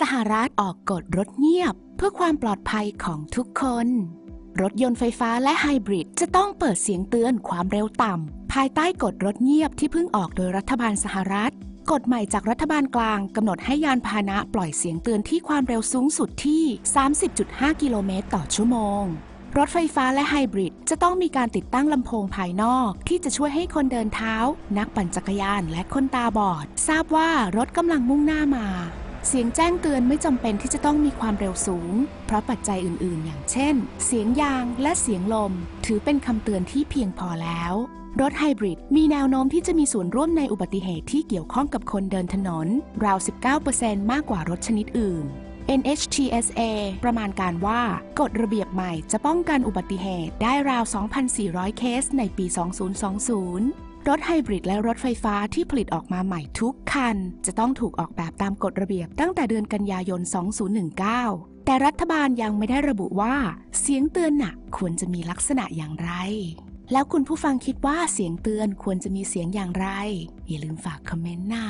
สหรัฐออกกฎรถเงียบ เพื่อความปลอดภัยของทุกคน รถยนต์ไฟฟ้าและไฮบริดจะต้องเปิดเสียงเตือนความเร็วต่ำ ภายใต้กฎรถเงียบที่เพิ่งออกโดยรัฐบาลสหรัฐ กฎใหม่จากรัฐบาลกลางกำหนดให้ยานพาหนะปล่อยเสียงเตือนที่ความเร็วสูงสุดที่ 30.5 กิโลเมตรต่อชั่วโมงรถไฟฟ้าและไฮบริดจะต้องมีการติดตั้งลำโพงภายนอก ที่จะช่วยให้คนเดินเท้า นักปั่นจักรยานและคนตาบอด ทราบว่ารถกำลังมุ่งหน้ามา เสียงแจ้งเตือนไม่จำเป็นที่จะต้องมีความเร็วสูง เพราะปัจจัยอื่นๆ อย่างเช่น เสียงยางและเสียงลม ถือเป็นคำเตือนที่เพียงพอแล้ว รถไฮบริดมีแนวโน้มที่จะมีส่วนร่วมในอุบัติเหตุที่เกี่ยวข้องกับคนเดินถนน ราว 19%มากกว่ารถชนิดอื่น NHTSA ประมาณการว่ากฎระเบียบใหม่จะป้องกันอุบัติเหตุได้ราว 2,400 เคสในปี 2020 รถไฮบริดและรถไฟฟ้าที่ผลิตออกมาใหม่ทุกคัน จะต้องถูกออกแบบตามกฎระเบียบตั้งแต่เดือนกันยายน 2019 แต่รัฐบาลยังไม่ได้ระบุว่า เสียงเตือนน่ะควรจะมีลักษณะอย่างไร แล้วคุณผู้ฟังคิดว่าเสียงเตือนควรจะมีเสียงอย่างไร อย่าลืมฝากคอมเมนต์นะ